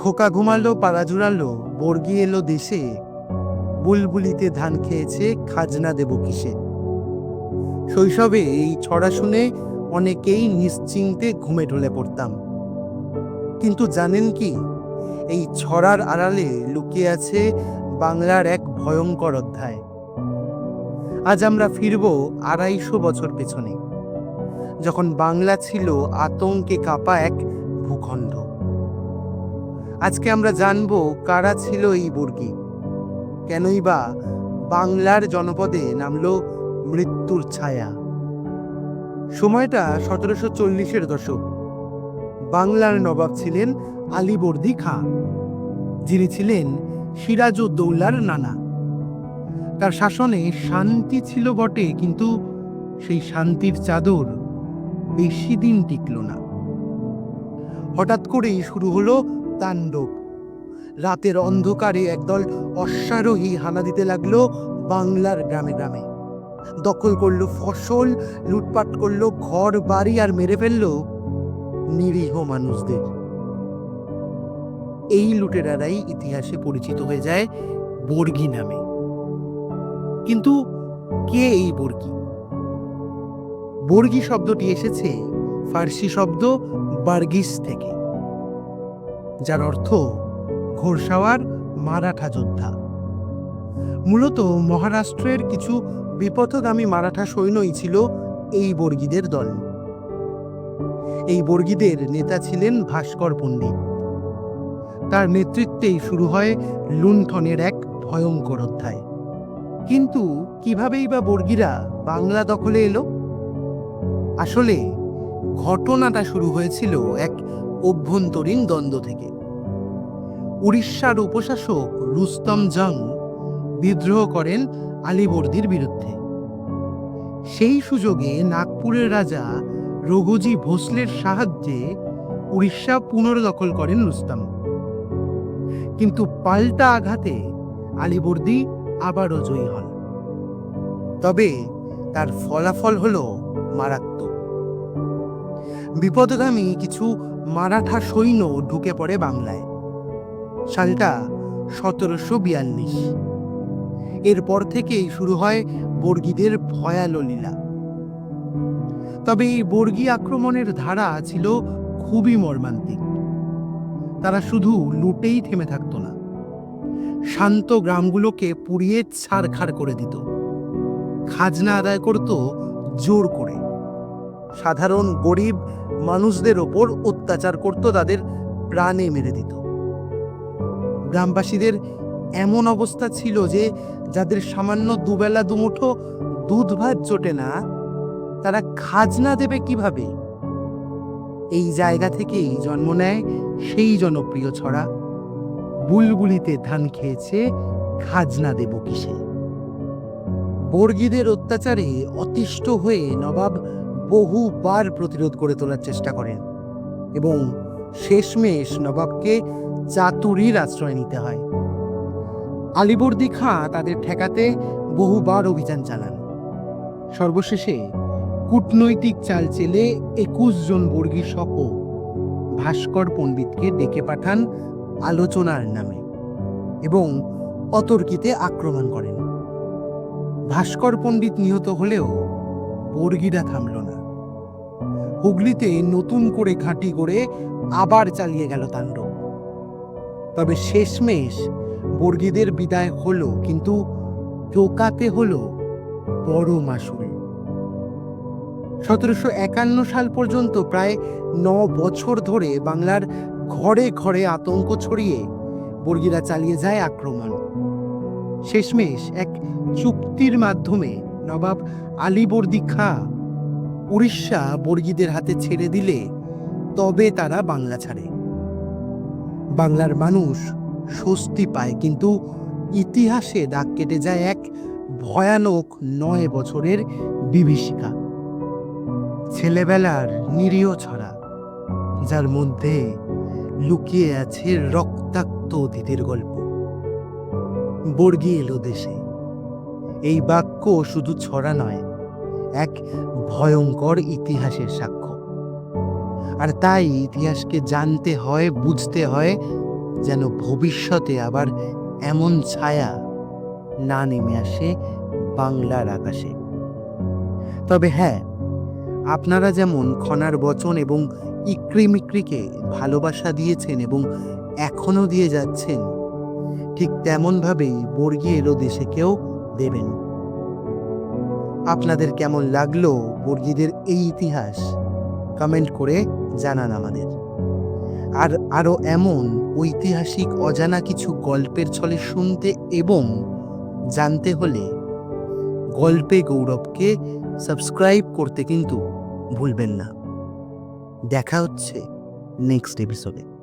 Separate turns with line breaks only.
খোকা ঘুমালো, পাড়া জুড়ালো, বর্গি এলো দেশে। বুলবুলিতে ধান খেয়েছে, খাজনা দেব কিসে? শৈশবে এই ছড়া শুনে অনেকেই নিশ্চিন্তে ঘুমে ঢলে পড়তাম। কিন্তু জানেন কি, এই ছড়ার আড়ালে লুকিয়ে আছে বাংলার এক ভয়ঙ্কর অধ্যায়। আজ আমরা ফিরব আড়াইশো বছর পেছনে, যখন বাংলা ছিল আতঙ্কে কাঁপা এক ভূখণ্ড। আজকে আমরা জানব কারা ছিল এই বর্গী। কেনই বা বাংলার জনপদে নামলো মৃত্যুর ছায়া। সময়টা সতেরোশো চল্লিশের দশক। বাংলার নবাব ছিলেন আলীবর্দী খাঁ। যিনি ছিলেন সিরাজউদ্দৌলার নানা। তার শাসনে শান্তি ছিল বটে, কিন্তু সেই শান্তির চাদর বেশি দিন টিকল না। হঠাৎ করেই শুরু হলো তাণ্ডব। রাতের অন্ধকারে একদল অশ্বারোহী হানা দিতে লাগল বাংলার গ্রামে গ্রামে। দখল করল ফসল, লুটপাট করল ঘর, বাড়ি আর মেরে ফেলল নিরীহ মানুষদের। এই লুটেরারাই ইতিহাসে পরিচিত হয়ে যায় বর্গি নামে। কিন্তু কে এই বর্গি? বর্গি শব্দটি এসেছে ফার্সি শব্দ বার্গিস থেকে। যার অর্থ ঘোরসাওয়ার মারাঠা যোদ্ধা। মূলত মহারাষ্ট্রের কিছু বিপথগামী মারাঠা সৈন্যই ছিল এই বর্গীদের দল। এই বর্গীদের নেতা ছিলেন ভাস্কর পণ্ডিত। তার নেতৃত্বেই শুরু হয় লুণ্ঠনের এক ভয়ঙ্কর অধ্যায়। কিন্তু কিভাবেই বা বর্গীরা বাংলা দখলে এলো? আসলে ঘটনাটা শুরু হয়েছিল এক অভ্যন্তরীণ দ্বন্দ্ব থেকে। উড়িষ্যার উপশাসক রুস্তম জং বিদ্রোহ করেন আলিবর্দির বিরুদ্ধে। সেই সুযোগে নাগপুরের রাজা রঘুজি ভোসলের সাহায্যে উড়িষ্যা পুনর্দখল করেন রুস্তম। কিন্তু পাল্টা আঘাতে আলিবর্দি আবারও জয়ী হন। তবে তার ফলাফল হল মারাত্মক। বিপদগামী কিছু মারাঠা সৈন্য ঢুকে পড়ে বাংলায়। সালটা সতেরোশো বিয়াল্লিশ। এরপর থেকেই শুরু হয় বর্গীদের ভয়াল লীলা। তবে এই বর্গী আক্রমণের ধারা ছিল খুবই মর্মান্তিক। তারা শুধু লুটেই থেমে থাকতো না। শান্ত গ্রামগুলোকে পুড়িয়ে ছাড়খাড় করে দিত। খাজনা আদায় করত জোর করে। সাধারণ গরিব মানুষদের ওপর অত্যাচার করত তাদের প্রাণে মেরে দিত। গ্রামবাসীদের এমন অবস্থা ছিল যে যাদের সামান্য দুবেলা দুমুঠো দুধ ভাত জোটে না, তারা খাজনা দেবে কীভাবে? এই জায়গা থেকেই জন্ম নেয় সেই জনপ্রিয় ছড়া। বুলবুলিতে ধান খেয়েছে, খাজনা দেব কিসে? বর্গীদের অত্যাচারে অতিষ্ঠ হয়ে নবাব বহুবার প্রতিরোধ করে তোলার চেষ্টা করেন এবং শেষমেশ নবাবকে চাতুরির আশ্রয় নিতে হয়। আলিবর্দী খাঁ তাদের ঠেকাতে বহুবার অভিযান চালান। সর্বশেষে কূটনৈতিক চাল চেলে একুশ জন বর্গী সহ ভাস্কর পণ্ডিতকে ডেকে পাঠান আলোচনার নামে এবং অতর্কিতে আক্রমণ করেন। ভাস্কর পণ্ডিত নিহত হলেও বর্গীরা থামল না। হুগলিতে নতুন করে ঘাঁটি করে আবার চালিয়ে গেল তাণ্ডব। তবে শেষমেশ বর্গীদের বিদায় হলো, কিন্তু চোকাতে হলো বড় মাসুল। সতেরোশো একান্ন সাল পর্যন্ত প্রায় ন বছর ধরে বাংলার ঘরে ঘরে আতঙ্ক ছড়িয়ে বর্গীরা চালিয়ে যায় আক্রমণ। শেষমেশ এক চুক্তির মাধ্যমে নবাব আলীবর্দী খাঁ উড়িষ্যা বর্গীদের হাতে ছেড়ে দিলে তবে তারা বাংলা ছাড়ে। বাংলার মানুষ স্বস্তি পায়, কিন্তু ইতিহাসে দাগ কেটে যায় এক ভয়ানক নয় বছরের বিভীষিকা। ছেলেবেলার নিরীহ ছড়া, যার মধ্যে লুকিয়ে আছে রক্তাক্ত অতীতের গল্প। বর্গি এলো দেশে। এই বাক্য শুধু ছড়া নয় এক ভয়ঙ্কর ইতিহাসের সাক্ষ্য। আর তাই ইতিহাসকে জানতে হয়, বুঝতে হয়, যেন ভবিষ্যতে আবার এমন ছায়া না নেমে আসে বাংলার আকাশে। তবে হ্যাঁ আপনারা যেমন খনার বচন এবং ইক্রিমিক্রিকে ভালোবাসা দিয়েছেন এবং এখনও দিয়ে যাচ্ছেন, ঠিক তেমনভাবেই বর্গী এলো দেশেকেও দেবেন। আপনাদের কেমন লাগল বর্গীদের এই ইতিহাস? কমেন্ট করে জানান আমাদের। আর আরও এমন ঐতিহাসিক অজানা কিছু গল্পের ছলে শুনতে এবং জানতে হলে গল্পে গৌরবকে সাবস্ক্রাইব করতে কিন্তু ভুলবেন না। দেখা হচ্ছে নেক্সট এপিসোডে।